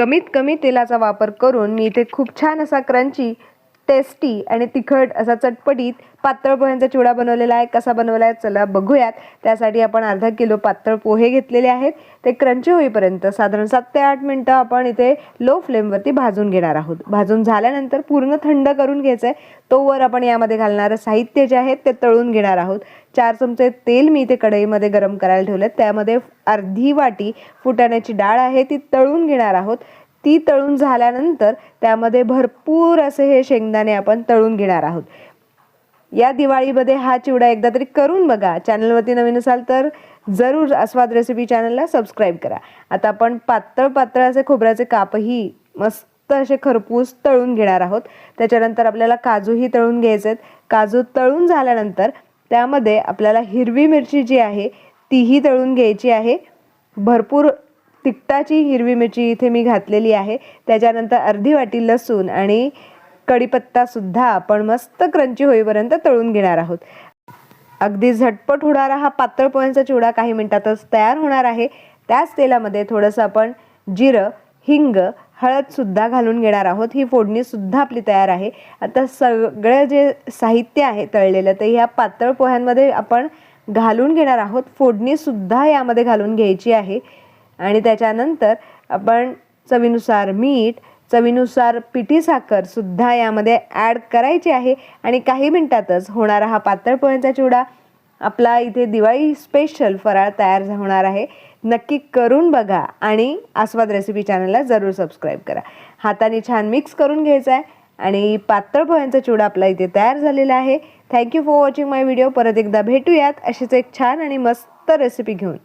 कमीत कमी तेलाचा वापर करून मी इथे खूप छान असा क्रंची टेस्टी आणि तिखट असा चटपटीत पातळ पोह्यांचा चिवडा बनवलेला आहे. कसा बनवला आहे चला बघूयात. त्यासाठी आपण अर्धा किलो पातळ पोहे घेतलेले आहेत. ते क्रंची होईपर्यंत साधारण सात ते आठ मिनटं आपण इथे लो फ्लेमवरती भाजून घेणार आहोत. भाजून झाल्यानंतर पूर्ण थंड करून घ्यायचं आहे तोवर आपण यामध्ये घालणारं साहित्य जे आहे ते तळून घेणार आहोत. चार चमचे तेल मी इथे कढईमध्ये गरम करायला ठेवलं त्यामध्ये अर्धी वाटी फुटाण्याची डाळ आहे ती तळून घेणार आहोत. ती तळून झाल्यानंतर त्यामध्ये भरपूर असे हे शेंगदाणे आपण तळून घेणार आहोत. या दिवाळीमध्ये हा चिवडा एकदा तरी करून बघा. चॅनलवरती नवीन असाल तर जरूर आस्वाद रेसिपी चॅनलला सबस्क्राईब करा. आता आपण पातळ पातळ असे खोबऱ्याचे कापही मस्त असे खरपूस तळून घेणार आहोत. त्याच्यानंतर आपल्याला काजूही तळून घ्यायचे आहेत काजू तळून झाल्यानंतर त्यामध्ये आपल्याला हिरवी मिरची जी आहे तीही तळून घ्यायची आहे. भरपूर तिखटाची हिरवी मिरची इथे मी घातलेली आहे. त्याच्यानंतर अर्धी वाटी लसूण आणि कढीपत्तासुद्धा आपण मस्त क्रंची होईपर्यंत तळून घेणार आहोत. अगदी झटपट होणारा हा पातळ पोह्यांचा चिवडा काही मिनिटातच तयार होणार आहे. त्याच तेलामध्ये थोडंसं आपण जिरं हिंग हळदसुद्धा घालून घेणार आहोत. ही फोडणीसुद्धा आपली तयार आहे. आता सगळं जे साहित्य आहे तळलेलं ते ह्या पातळ पोह्यांमध्ये आपण घालून घेणार आहोत. फोडणीसुद्धा यामध्ये घालून घ्यायची आहे. आणि त्याच्यानंतर आपण चवीनुसार मीठ चवीनुसार पिठी साखर सुद्धा यामध्ये ॲड करायची आहे. आणि काही मिनटातच होणारा हा पातळ पोह्यांचा चिवडा आपला इथे दिवाळी स्पेशल फराळ तयार होणार आहे. नक्की करून बघा आणि आस्वाद रेसिपी चॅनलला जरूर सबस्क्राईब करा. हाताने छान मिक्स करून घ्यायचा आहे आणि पातळ पोह्यांचा चिवडा आपला इथे तयार झालेला आहे. Thank you for watching my video परत एकदा भेटूयात. अशीच एक छान आणि मस्त रेसिपी घेऊन.